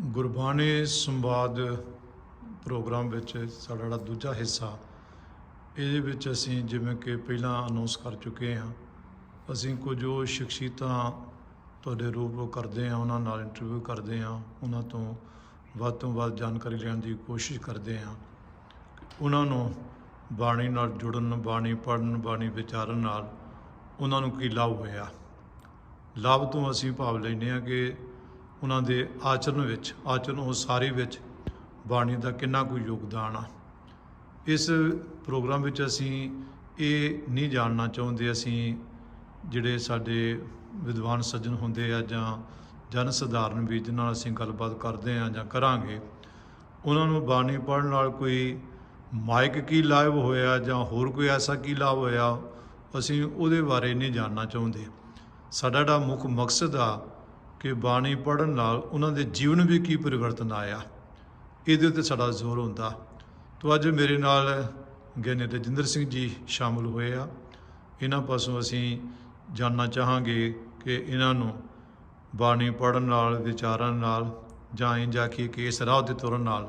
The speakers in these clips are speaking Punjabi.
ਗੁਰਬਾਣੀ ਸੰਵਾਦ ਪ੍ਰੋਗਰਾਮ ਵਿੱਚ ਸਾਡਾ ਜਿਹੜਾ ਦੂਜਾ ਹਿੱਸਾ, ਇਹਦੇ ਵਿੱਚ ਅਸੀਂ ਜਿਵੇਂ ਕਿ ਪਹਿਲਾਂ ਅਨਾਉਂਸ ਕਰ ਚੁੱਕੇ ਹਾਂ, ਅਸੀਂ ਕੁਝ ਉਹ ਸ਼ਖਸੀਅਤਾਂ ਤੁਹਾਡੇ ਰੂਬਰੂ ਕਰਦੇ ਹਾਂ, ਉਹਨਾਂ ਨਾਲ ਇੰਟਰਵਿਊ ਕਰਦੇ ਹਾਂ, ਉਹਨਾਂ ਤੋਂ ਵੱਧ ਤੋਂ ਵੱਧ ਜਾਣਕਾਰੀ ਲੈਣ ਦੀ ਕੋਸ਼ਿਸ਼ ਕਰਦੇ ਹਾਂ। ਉਹਨਾਂ ਨੂੰ ਬਾਣੀ ਨਾਲ ਜੁੜਨ, ਬਾਣੀ ਪੜਨ ਬਾਣੀ ਵਿਚਾਰਨ ਨਾਲ ਉਹਨਾਂ ਨੂੰ ਕੀ ਲਾਭ ਹੋਇਆ? ਲਾਭ ਤੋਂ ਅਸੀਂ ਭਾਵ ਲੈਂਦੇ ਹਾਂ ਕਿ ਉਹਨਾਂ ਦੇ ਆਚਰਣ ਵਿੱਚ, ਆਚਰਣ ਉਸਾਰੀ ਵਿੱਚ ਬਾਣੀ ਦਾ ਕਿੰਨਾ ਕੁ ਯੋਗਦਾਨ ਆ। ਇਸ ਪ੍ਰੋਗਰਾਮ ਵਿੱਚ ਅਸੀਂ ਇਹ ਨਹੀਂ ਜਾਣਨਾ ਚਾਹੁੰਦੇ, ਅਸੀਂ ਜਿਹੜੇ ਸਾਡੇ ਵਿਦਵਾਨ ਸੱਜਣ ਹੁੰਦੇ ਆ ਜਾਂ ਜਨ ਸਧਾਰਨ ਵੀ ਜਿਹਨਾਂ ਨਾਲ ਅਸੀਂ ਗੱਲਬਾਤ ਕਰਦੇ ਆ ਜਾਂ ਕਰਾਂਗੇ, ਉਹਨਾਂ ਨੂੰ ਬਾਣੀ ਪੜ੍ਹਨ ਨਾਲ ਕੋਈ ਮਾਇਕ ਕੀ ਲਾਭ ਹੋਇਆ ਜਾਂ ਹੋਰ ਕੋਈ ਐਸਾ ਕੀ ਲਾਭ ਹੋਇਆ, ਅਸੀਂ ਉਹਦੇ ਬਾਰੇ ਨਹੀਂ ਜਾਣਨਾ ਚਾਹੁੰਦੇ। ਸਾਡਾ ਜਿਹੜਾ ਮੁੱਖ ਮਕਸਦ ਆ ਕਿ ਬਾਣੀ ਪੜ੍ਹਨ ਨਾਲ ਉਹਨਾਂ ਦੇ ਜੀਵਨ ਵੀ ਕੀ ਪਰਿਵਰਤਨ ਆਇਆ? ਇਹਦੇ ਉੱਤੇ ਸਾਡਾ ਜ਼ੋਰ ਹੁੰਦਾ। ਤੋ ਅੱਜ ਮੇਰੇ ਨਾਲ ਗਿਆਨੀ ਰਜਿੰਦਰ ਸਿੰਘ ਜੀ ਸ਼ਾਮਲ ਹੋਏ ਆ। ਇਹਨਾਂ ਪਾਸੋਂ ਅਸੀਂ ਜਾਣਨਾ ਚਾਹਾਂਗੇ ਕਿ ਇਹਨਾਂ ਨੂੰ ਬਾਣੀ ਪੜ੍ਹਨ ਨਾਲ ਵਿਚਾਰਨ ਨਾਲ ਜਾਂ ਇੰਜ ਆਖੀਏ ਕਿ ਇਸ ਰਾਹ ਤੇ ਤੁਰਨ ਨਾਲ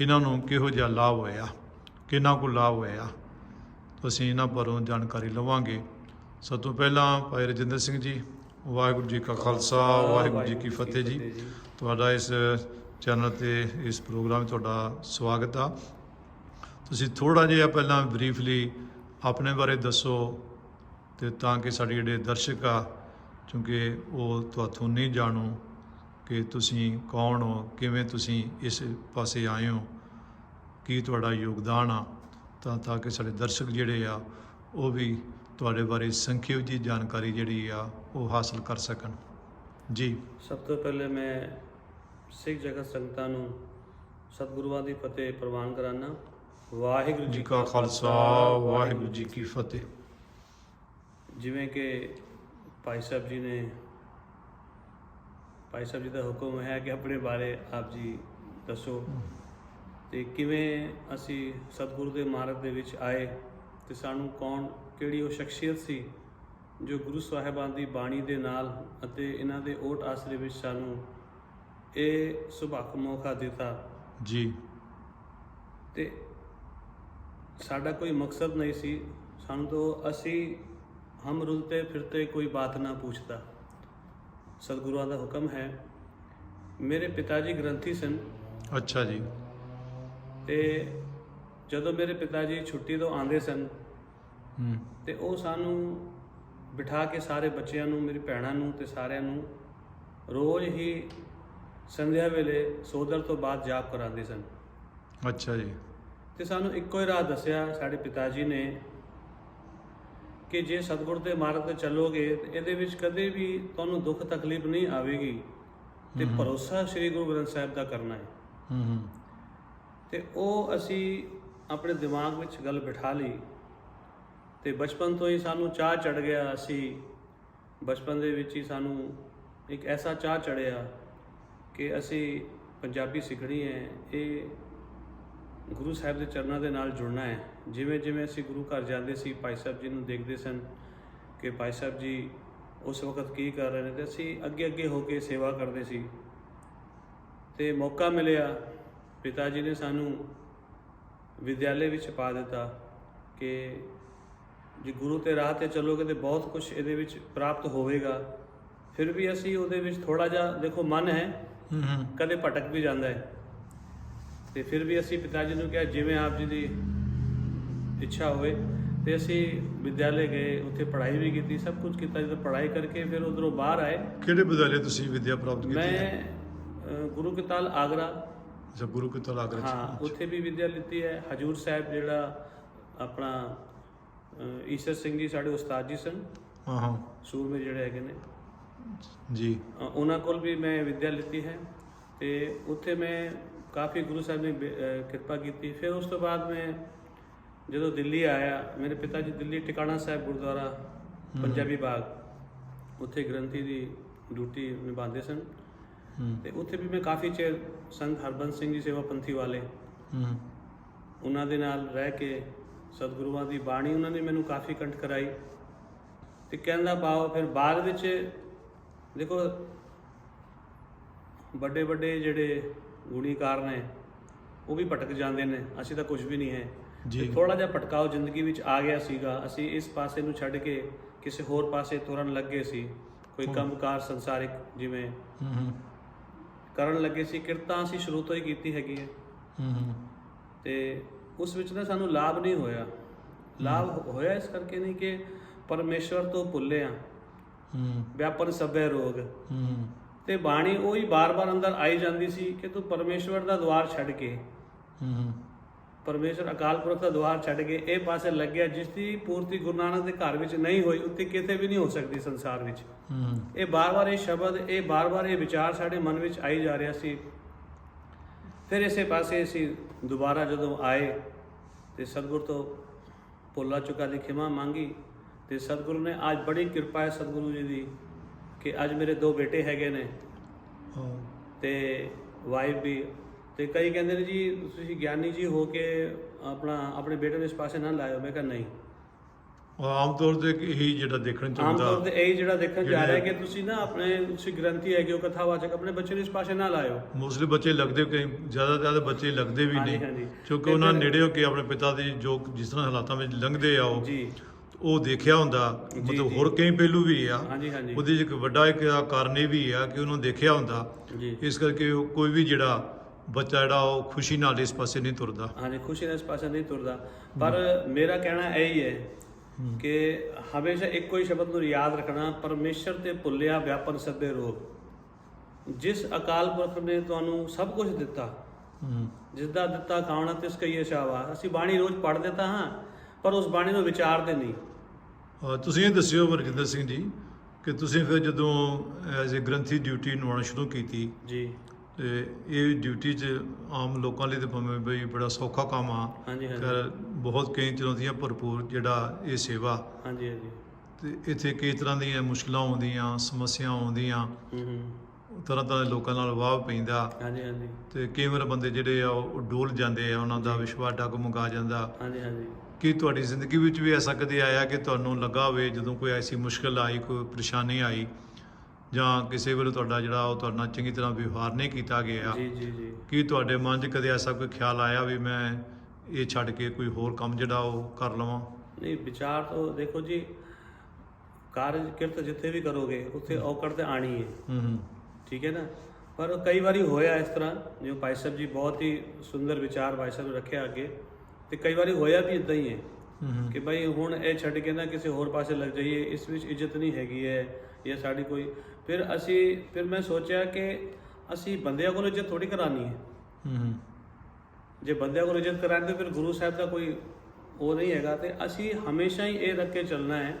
ਇਹਨਾਂ ਨੂੰ ਕਿਹੋ ਜਿਹਾ ਲਾਭ ਹੋਇਆ? ਕਿੰਨਾ ਕੁ ਲਾਭ ਹੋਇਆ? ਅਸੀਂ ਇਹਨਾਂ ਪਰੋਂ ਜਾਣਕਾਰੀ ਲਵਾਂਗੇ। ਸਭ ਤੋਂ ਪਹਿਲਾਂ ਭਾਈ ਰਜਿੰਦਰ ਸਿੰਘ ਜੀ ਵਾਹਿਗੁਰੂ ਜੀ ਕਾ ਖਾਲਸਾ ਵਾਹਿਗੁਰੂ ਜੀ ਕੀ ਫਤਿਹ ਜੀ। ਤੁਹਾਡਾ ਇਸ ਚੈਨਲ ਤੇ ਇਸ ਪ੍ਰੋਗਰਾਮ ਤੁਹਾਡਾ ਸਵਾਗਤ ਆ। ਤੁਸੀਂ ਥੋੜਾ ਜਿਹਾ ਪਹਿਲਾਂ ਬਰੀਫਲੀ ਆਪਣੇ ਬਾਰੇ ਦੱਸੋ ਤੇ ਤਾਂ ਕਿ ਸਾਡੇ ਜਿਹੜੇ ਦਰਸ਼ਕ ਆ ਕਿਉਂਕਿ ਉਹ ਤੁਹਾਥੋਂ ਨਹੀਂ ਜਾਣੂ ਕਿ ਤੁਸੀਂ ਕੌਣ ਹੋ ਕਿਵੇਂ ਤੁਸੀਂ ਇਸ ਪਾਸੇ ਆਏ ਹੋ ਕੀ ਤੁਹਾਡਾ ਯੋਗਦਾਨ ਆ ਤਾਂ ਤਾਂ ਕਿ ਸਾਡੇ ਦਰਸ਼ਕ ਜਿਹੜੇ ਆ ਉਹ ਵੀ ਤੁਹਾਡੇ ਬਾਰੇ ਸੰਖੇਪ ਜੀ ਜਾਣਕਾਰੀ ਜਿਹੜੀ ਆ ਉਹ ਹਾਸਲ ਕਰ ਸਕਣ। ਜੀ। ਸਭ ਤੋਂ ਪਹਿਲੇ ਮੈਂ ਸਿੱਖ ਜਗਤ ਸੰਗਤਾਂ ਨੂੰ ਸਤਿਗੁਰੂਆਂ ਦੀ ਫਤਿਹ ਪ੍ਰਵਾਨ ਕਰਾਨਾ। ਵਾਹਿਗੁਰੂ ਜੀ ਕਾ ਖਾਲਸਾ ਵਾਹਿਗੁਰੂ ਜੀ ਕੀ ਫਤਿਹ। ਜਿਵੇਂ ਕਿ ਭਾਈ ਸਾਹਿਬ ਜੀ ਨੇ ਭਾਈ ਸਾਹਿਬ ਜੀ ਦਾ ਹੁਕਮ ਹੈ ਕਿ ਆਪਣੇ ਬਾਰੇ ਆਪ ਜੀ ਦੱਸੋ। ਤੇ ਕਿਵੇਂ ਅਸੀਂ ਸਤਿਗੁਰੂ ਦੇ ਮਾਰਗ ਦੇ ਵਿੱਚ ਆਏ ਤੇ ਸਾਨੂੰ ਕੌਣ ਕਿਹੜੀ ਉਹ ਸ਼ਖਸੀਅਤ ਸੀ ਜੋ ਗੁਰੂ ਸਾਹਿਬਾਨ ਦੀ ਬਾਣੀ ਦੇ ਨਾਲ ਅਤੇ ਇਹਨਾਂ ਦੇ ਓਟ ਆਸਰੇ ਵਿੱਚ ਸਾਨੂੰ ਇਹ ਸੁਭਾਗ ਮੌਕਾ ਦਿੱਤਾ? ਜੀ। ਤੇ ਸਾਡਾ ਕੋਈ ਮਕਸਦ ਨਹੀਂ ਸੀ। ਸਾਨੂੰ ਤੋਂ ਅਸੀਂ ਹਮ ਰੁਲਤੇ ਫਿਰਤੇ ਕੋਈ ਬਾਤ ਨਾ ਪੁੱਛਦਾ। ਸਤਿਗੁਰਾਂ ਦਾ ਹੁਕਮ ਹੈ। ਮੇਰੇ ਪਿਤਾ ਜੀ ਗ੍ਰੰਥੀ ਸਨ। ਅੱਛਾ ਜੀ। ਤੇ ਜਦੋਂ ਮੇਰੇ ਪਿਤਾ ਜੀ ਛੁੱਟੀ ਤੋਂ ਆਉਂਦੇ ਸਨ ਤੇ ਉਹ ਸਾਨੂੰ ਬਿਠਾ ਕੇ ਸਾਰੇ ਬੱਚਿਆਂ ਨੂੰ ਮੇਰੀ ਭੈਣਾਂ ਨੂੰ ਤੇ ਸਾਰਿਆਂ ਨੂੰ ਰੋਜ਼ ਹੀ ਸੰਧਿਆ ਵੇਲੇ ਸੋਦਰ ਤੋਂ ਬਾਅਦ ਜਾਪ ਕਰਾਉਂਦੇ ਸਨ। ਅੱਛਾ ਜੀ। ਤੇ ਸਾਨੂੰ ਇੱਕੋ ਹੀ ਰਾਹ ਦੱਸਿਆ ਸਾਡੇ ਪਿਤਾ ਜੀ ਨੇ ਕਿ ਜੇ ਸਤਿਗੁਰ ਦੇ ਮਾਰਗ ਤੇ ਚੱਲੋਗੇ ਤੇ ਇਹਦੇ ਵਿੱਚ ਕਦੇ ਵੀ ਤੁਹਾਨੂੰ ਦੁੱਖ ਤਕਲੀਫ ਨਹੀਂ ਆਵੇਗੀ ਤੇ। ਭਰੋਸਾ ਸ੍ਰੀ ਗੁਰੂ ਗ੍ਰੰਥ ਸਾਹਿਬ ਦਾ ਕਰਨਾ ਹੈ। ਹੂੰ ਹੂੰ। ਤੇ ਉਹ ਅਸੀਂ ਆਪਣੇ ਦਿਮਾਗ ਵਿੱਚ ਗੱਲ ਬਿਠਾ ਲਈ ਤੇ ਬਚਪਨ ਤੋਂ ਹੀ ਸਾਨੂੰ ਚਾਹ ਚੜ ਗਿਆ ਅਸੀਂ ਬਚਪਨ ਦੇ ਵਿੱਚ ਹੀ ਸਾਨੂੰ ਇੱਕ ਐਸਾ ਚਾਹ ਚੜਿਆ ਕਿ ਅਸੀਂ ਪੰਜਾਬੀ ਸਿੱਖਣੀ ਹੈ, ਇਹ ਗੁਰੂ ਸਾਹਿਬ ਦੇ ਚਰਨਾਂ ਦੇ ਨਾਲ ਜੁੜਨਾ ਹੈ। ਜਿਵੇਂ ਜਿਵੇਂ ਅਸੀਂ ਗੁਰੂ ਘਰ ਜਾਂਦੇ ਸੀ, ਭਾਈ ਸਾਹਿਬ ਜੀ ਨੂੰ ਦੇਖਦੇ ਸਨ ਕਿ ਭਾਈ ਸਾਹਿਬ ਜੀ ਉਸ ਵਕਤ ਕੀ ਕਰ ਰਹੇ ਨੇ ਤੇ ਅਸੀਂ ਅੱਗੇ ਅੱਗੇ ਹੋ ਕੇ ਸੇਵਾ ਕਰਦੇ ਸੀ। ਤੇ ਮੌਕਾ ਮਿਲਿਆ, ਪਿਤਾ ਜੀ ਨੇ ਸਾਨੂੰ ਵਿਦਿਆਲੇ ਵਿੱਚ ਪਾ ਦਿੱਤਾ ਕਿ ਜੇ ਗੁਰੂ ਤੇ ਰਾਹ ਤੇ ਚੱਲੋਗੇ ਤੇ ਬਹੁਤ ਕੁਝ ਇਹਦੇ ਵਿੱਚ ਪ੍ਰਾਪਤ ਹੋਵੇਗਾ। ਫਿਰ ਵੀ ਅਸੀਂ ਉਹਦੇ ਵਿੱਚ ਥੋੜਾ ਜਿਹਾ ਦੇਖੋ ਮਨ ਹੈ ਕਦੇ ਭਟਕ ਵੀ ਜਾਂਦਾ ਹੈ। ਤੇ ਫਿਰ ਵੀ ਅਸੀਂ ਪਿਤਾ ਜੀ ਨੂੰ ਕਿਹਾ ਜਿਵੇਂ ਆਪ ਜੀ ਦੀ ਇੱਛਾ ਹੋਵੇ ਤੇ ਅਸੀਂ ਵਿਦਿਆਲੇ ਗਏ ਉੱਥੇ ਪੜ੍ਹਾਈ ਵੀ ਕੀਤੀ ਸਭ ਕੁਝ ਕੀਤਾ। ਜਦੋਂ ਪੜ੍ਹਾਈ ਕਰਕੇ ਫਿਰ ਉਧਰੋਂ ਬਾਹਰ ਆਏ। ਕਿਹੜੇ ਵਿਦਿਆਲੇ ਤੁਸੀਂ ਵਿਦਿਆ ਪ੍ਰਾਪਤ ਕੀਤੀ? ਮੈਂ ਗੁਰੂ ਕੀ ਤਾਲ ਆਗਰਾ। ਅੱਛਾ ਗੁਰੂ ਕੀ ਤਲ ਆਗਰਾ ਹਾਂ ਉੱਥੇ ਵੀ ਵਿਦਿਆ ਲਿੱਤੀ ਹੈ। ਹਜੂਰ ਸਾਹਿਬ ਜਿਹੜਾ ਆਪਣਾ ਈਸ਼ਰ ਸਿੰਘ ਜੀ ਸਾਡੇ ਉਸਤਾਦ ਜੀ ਸਨ। ਹਾਂ ਹਾਂ। ਸੂਰਮੇ ਜਿਹੜੇ ਹੈਗੇ ਨੇ। ਜੀ। ਉਹਨਾਂ ਕੋਲ ਵੀ ਮੈਂ ਵਿਦਿਆ ਲਿੱਤੀ ਹੈ ਤੇ ਉੱਥੇ ਮੈਂ ਕਾਫੀ ਗੁਰੂ ਸਾਹਿਬ ਨੇ ਕਿਰਪਾ ਕੀਤੀ। ਫਿਰ ਉਸ ਤੋਂ ਬਾਅਦ ਮੈਂ ਜਦੋਂ ਦਿੱਲੀ ਆਇਆ ਮੇਰੇ ਪਿਤਾ ਜੀ ਦਿੱਲੀ ਟਿਕਾਣਾ ਸਾਹਿਬ ਗੁਰਦੁਆਰਾ ਪੰਜਾਬੀ ਬਾਗ। ਉੱਥੇ ਗ੍ਰੰਥੀ ਦੀ ਡਿਊਟੀ ਨਿਭਾਉਂਦੇ ਸਨ। ਤੇ ਉੱਥੇ ਵੀ ਮੈਂ ਕਾਫੀ ਚਿਰ ਸੰਤ ਹਰਬੰਸ ਸਿੰਘ ਜੀ ਸੇਵਾ ਪੰਥੀ ਵਾਲੇ ਹੂੰ। ਉਹਨਾਂ ਦੇ ਨਾਲ ਰਹਿ ਕੇ ਸਤਿਗੁਰੂਆਂ ਦੀ ਬਾਣੀ ਉਹਨਾਂ ਨੇ ਮੈਨੂੰ ਕਾਫੀ ਕੰਠ ਕਰਾਈ। ਤੇ ਕਹਿੰਦਾ ਬਾਓ ਫਿਰ ਬਾਅਦ ਵਿੱਚ ਦੇਖੋ ਵੱਡੇ ਵੱਡੇ ਜਿਹੜੇ ਗੁਣੀਕਾਰ ਨੇ ਉਹ ਵੀ ਭਟਕ ਜਾਂਦੇ ਨੇ ਅਸੀਂ ਤਾਂ ਕੁਝ ਵੀ ਨਹੀਂ ਹੈ। ਜੀ। ਥੋੜਾ ਜਿਹਾ ਭਟਕਾਓ ਜ਼ਿੰਦਗੀ ਵਿੱਚ ਆ ਗਿਆ ਸੀਗਾ। ਅਸੀਂ ਇਸ ਪਾਸੇ ਨੂੰ ਛੱਡ ਕੇ ਕਿਸੇ ਹੋਰ ਪਾਸੇ ਤੁਰਨ ਲੱਗੇ ਸੀ। ਕੋਈ ਕੰਮਕਾਰ ਸੰਸਾਰਿਕ ਜਿਵੇਂ ਹੂੰ। ਕਰਨ ਲੱਗੇ ਸੀ। ਕਿਰਤਾਂ ਅਸੀਂ ਸ਼ੁਰੂ ਤੋਂ ਹੀ ਕੀਤੀ ਹੈਗੀ ਹੈ। ਹੂੰ ਹੂੰ। ਤੇ ਉਸ ਵਿੱਚ ਨਾ ਸਾਨੂੰ ਲਾਭ ਨਹੀਂ ਹੋਇਆ। ਲਾਭ ਹੋਇਆ ਇਸ ਕਰਕੇ ਨਹੀਂ ਕਿ ਪਰਮੇਸ਼ਵਰ ਤੋਂ ਭੁੱਲੇ ਆ। ਹੂੰ। ਵਿਆਪਨ ਸਭੈ ਰੋਗ। ਹੂੰ। ਤੇ ਬਾਣੀ ਉਹੀ ਬਾਰ-ਬਾਰ ਅੰਦਰ ਆਈ ਜਾਂਦੀ ਸੀ ਕਿ ਤੂੰ ਪਰਮੇਸ਼ਵਰ ਦਾ ਦਵਾਰ ਛੱਡ ਕੇ। ਹੂੰ। ਪਰਮੇਸ਼ਵਰ ਅਕਾਲ ਪੁਰਖ ਦਾ ਦਵਾਰ ਛੱਡ ਕੇ ਇਹ ਪਾਸੇ ਲੱਗਿਆ ਜਿਸ ਦੀ ਪੂਰਤੀ ਗੁਰੂ ਨਾਨਕ ਦੇ ਘਰ ਵਿੱਚ ਨਹੀਂ ਹੋਈ ਉੱਤੇ ਕਿਤੇ ਵੀ ਨਹੀਂ ਹੋ ਸਕਦੀ ਸੰਸਾਰ ਵਿੱਚ। ਹੂੰ। ਇਹ ਬਾਰ-ਬਾਰ ਇਹ ਸ਼ਬਦ ਇਹ ਬਾਰ-ਬਾਰ ਇਹ ਵਿਚਾਰ ਸਾਡੇ ਮਨ ਵਿੱਚ ਆਈ ਜਾ ਰਿਹਾ ਸੀ। ਫਿਰ ਇਸੇ ਪਾਸੇ ਅਸੀਂ ਦੁਬਾਰਾ ਜਦੋਂ ਆਏ ਤੇ ਸਤਿਗੁਰ ਤੋਂ ਭੁੱਲਾ ਚੁੱਕਾ ਦੀ ਖਿਮਾ ਮੰਗੀ ਤੇ ਸਤਿਗੁਰੂ ਨੇ ਅੱਜ ਬੜੀ ਕਿਰਪਾ ਹੈ ਸਤਿਗੁਰੂ ਜੀ ਦੀ ਕਿ ਅੱਜ ਮੇਰੇ ਦੋ ਬੇਟੇ ਹੈਗੇ ਨੇ। ਹਾਂ। ਤੇ ਵਾਈਫ ਵੀ। ਤੇ ਕਈ ਕਹਿੰਦੇ ਨੇ ਜੀ ਤੁਸੀਂ ਗਿਆਨੀ ਜੀ ਹੋ ਕੇ ਆਪਣਾ ਆਪਣੇ ਬੇਟੇ ਨੂੰ ਇਸ ਪਾਸੇ ਨਾ ਲਾਇਓ। ਮੈਂ ਕਿਹਾ ਨਹੀਂ। ਆਮ ਤੌਰ ਤੇ ਇਹੀ ਜਿਹੜਾ ਦੇਖਣ ਚ ਆਮ ਤੌਰ ਤੇ ਇਹ ਜਿਹੜਾ ਦੇਖਣ ਚ ਆ ਰਿਹਾ ਕਿ ਤੁਸੀਂ ਨਾ ਆਪਣੇ ਤੁਸੀਂ ਗ੍ਰੰਥੀ ਹੈਗੇ ਹੋ ਕਥਾਵਾਚਕ ਆਪਣੇ ਬੱਚੇ ਨੂੰ ਇਸ ਪਾਸੇ ਨਾ ਲਾਇਓ। ਮੋਸਟਲੀ ਬੱਚੇ ਲੱਗਦੇ ਕਈ ਜ਼ਿਆਦਾ ਜ਼ਿਆਦਾ ਬੱਚੇ ਲੱਗਦੇ ਵੀ ਹਾਂਜੀ, ਨਹੀਂ। ਹਾਂਜੀ। ਕਿਉਂਕਿ ਤੇ ਉਹਨਾਂ ਫਿਰ- ਨੇੜੇ ਹੋ ਕੇ ਆਪਣੇ ਪਿਤਾ ਦੀ ਜੋ ਜਿਸ ਤਰ੍ਹਾਂ ਹਾਲਾਤਾਂ ਵਿੱਚ ਲੰਘਦੇ ਆ ਉਹ ਜੀ। ਉਹ ਦੇਖਿਆ ਹੁੰਦਾ। ਮਤਲਬ ਜੀ। ਹੋਰ ਕਈ ਪਹਿਲੂ ਵੀ ਆ। ਹਾਂਜੀ ਹਾਂਜੀ। ਉਹਦੇ 'ਚ ਇੱਕ ਵੱਡਾ ਇੱਕ ਕਾਰਨ ਇਹ ਵੀ ਆ ਕਿ ਉਹਨੂੰ ਦੇਖਿਆ ਹੁੰਦਾ। ਜੀ। ਇਸ ਕਰਕੇ ਉਹ ਕੋਈ ਵੀ ਜਿਹੜਾ ਬੱਚਾ ਜਿਹੜਾ ਉਹ ਖੁਸ਼ੀ ਨਾਲ ਇਸ ਪਾਸੇ ਨਹੀਂ ਤੁਰਦਾ। ਹਾਂਜੀ ਖੁਸ਼ੀ ਨਾਲ ਇਸ ਪਾਸੇ ਨਹੀਂ ਤੁਰਦਾ। ਪਰ ਮੇਰਾ ਕਹਿਣਾ ਇਹ ਹੀ ਹੈ ਕਿ ਹਮੇਸ਼ਾ ਇੱਕੋ ਹੀ ਸ਼ਬਦ ਨੂੰ ਯਾਦ ਰੱਖਣਾ ਪਰਮੇਸ਼ਰ ਤੇ ਭੁੱਲਿਆ ਵਿਆਪਨ ਸਭੇ ਰੋਗ। ਜਿਸ ਅਕਾਲ ਪੁਰਖ ਨੇ ਤੁਹਾਨੂੰ ਸਭ ਕੁਝ ਦਿੱਤਾ ਜਿਸ ਦਾ ਦਿੱਤਾ ਖਾਣਾ ਤਿਸ ਕਈਏ ਸ਼ਾਵਾ ਅਸੀਂ ਬਾਣੀ ਰੋਜ਼ ਪੜ੍ਹਦੇ ਤਾਂ ਹਾਂ ਪਰ ਉਸ ਬਾਣੀ ਨੂੰ ਵਿਚਾਰਦੇ ਨਹੀਂ। ਤੁਸੀਂ ਇਹ ਦੱਸਿਓ ਵਰਜਿੰਦਰ ਸਿੰਘ ਜੀ ਕਿ ਤੁਸੀਂ ਫਿਰ ਜਦੋਂ ਐਜ਼ ਅ ਗ੍ਰੰਥੀ ਡਿਊਟੀ ਨਿਭਾਉਣਾ ਸ਼ੁਰੂ ਕੀਤੀ ਜੀ। ਤੇ ਇਹ ਡਿਊਟੀ 'ਚ ਆਮ ਲੋਕਾਂ ਲਈ ਤਾਂ ਭਾਵੇਂ ਬਈ ਬੜਾ ਸੌਖਾ ਕੰਮ ਆ ਹਾਂਜੀ ਹਾਂਜੀ। ਪਰ ਬਹੁਤ ਕਈ ਚੁਣੌਤੀਆਂ ਭਰਪੂਰ ਜਿਹੜਾ ਇਹ ਸੇਵਾ। ਹਾਂਜੀ ਹਾਂਜੀ। ਤੇ ਇੱਥੇ ਕਈ ਤਰ੍ਹਾਂ ਦੀਆਂ ਮੁਸ਼ਕਲਾਂ ਆਉਂਦੀਆਂ ਸਮੱਸਿਆਵਾਂ ਆਉਂਦੀਆਂ। ਹੂੰ ਹੂੰ। ਤਰ੍ਹਾਂ ਤਰ੍ਹਾਂ ਦੇ ਲੋਕਾਂ ਨਾਲ ਵਾਹ ਪੈਂਦਾ। ਹਾਂਜੀ ਹਾਂਜੀ। ਤੇ ਕਈ ਵਾਰ ਬੰਦੇ ਜਿਹੜੇ ਆ ਉਹ ਡੋਲ ਜਾਂਦੇ ਆ ਉਹਨਾਂ ਦਾ ਵਿਸ਼ਵਾਸ ਡੱਗ ਮੁਕਾ ਜਾਂਦਾ। ਹਾਂਜੀ ਹਾਂਜੀ। ਕੀ ਤੁਹਾਡੀ ਜ਼ਿੰਦਗੀ ਵਿੱਚ ਵੀ ਐਸਾ ਕਦੇ ਆਇਆ ਕਿ ਤੁਹਾਨੂੰ ਲੱਗਾ ਹੋਵੇ ਜਦੋਂ ਕੋਈ ਐਸੀ ਮੁਸ਼ਕਲ ਆਈ ਕੋਈ ਪਰੇਸ਼ਾਨੀ ਆਈ? ਜਾਂ ਕਿਸੇ ਵੇਲੇ ਤੁਹਾਡਾ ਜਿਹੜਾ ਉਹ ਤੁਹਾਡੇ ਨਾਲ ਚੰਗੀ ਤਰ੍ਹਾਂ ਵਿਵਹਾਰ ਨਹੀਂ ਕੀਤਾ ਗਿਆ। ਜੀ ਜੀ ਜੀ। ਕੀ ਤੁਹਾਡੇ ਮਨ 'ਚ ਕਦੇ ਐਸਾ ਕੋਈ ਖਿਆਲ ਆਇਆ ਵੀ ਮੈਂ ਇਹ ਛੱਡ ਕੇ ਕੋਈ ਹੋਰ ਕੰਮ ਜਿਹੜਾ ਉਹ ਕਰ ਲਵਾਂ? ਨਹੀਂ ਵਿਚਾਰ ਤਾਂ ਦੇਖੋ ਜੀ ਕਾਰਜ ਕਿਰਤ ਜਿੱਥੇ ਵੀ ਕਰੋਗੇ ਉੱਥੇ ਔਕੜ ਤੇ ਆਣੀ ਹੈ ਹੂੰ ਹੂੰ। ਠੀਕ ਹੈ ਨਾ? ਪਰ ਕਈ ਵਾਰੀ ਹੋਇਆ ਇਸ ਤਰ੍ਹਾਂ ਜਿਵੇਂ ਭਾਈ ਸਾਹਿਬ ਜੀ ਬਹੁਤ ਹੀ ਸੁੰਦਰ ਵਿਚਾਰ ਭਾਈ ਸਾਹਿਬ ਨੇ ਰੱਖਿਆ ਅੱਗੇ ਤੇ ਕਈ ਵਾਰੀ ਹੋਇਆ ਵੀ ਇਦਾਂ ਹੀ ਹੈ ਹੂੰ ਹੂੰ। ਕਿ ਭਾਈ ਹੁਣ ਇਹ ਛੱਡ ਕੇ ਨਾ ਕਿਸੇ ਹੋਰ ਪਾਸੇ ਲੱਗ ਜਾਈਏ ਇਸ ਵਿੱਚ ਇੱਜ਼ਤ ਨਹੀਂ ਹੈਗੀ ਹੈ ਜਾਂ ਸਾਡੀ ਕੋਈ ਫਿਰ ਅਸੀਂ ਫਿਰ ਮੈਂ ਸੋਚਿਆ ਕਿ ਅਸੀਂ ਬੰਦਿਆਂ ਕੋਲੋਂ ਇੱਜ਼ਤ ਥੋੜੀ ਕਰਾਣੀ ਹੈ। ਹੂੰ ਜੇ ਬੰਦਿਆਂ ਕੋਲ ਇੱਜ਼ਤ ਕਰਾਂਗੇ ਫਿਰ ਗੁਰੂ ਸਾਹਿਬ ਦਾ ਕੋਈ ਉਹ ਨਹੀਂ ਹੈਗਾ ਤੇ ਅਸੀਂ ਹਮੇਸ਼ਾ ਹੀ ਇਹ ਰੱਖ ਕੇ ਚੱਲਣਾ ਹੈ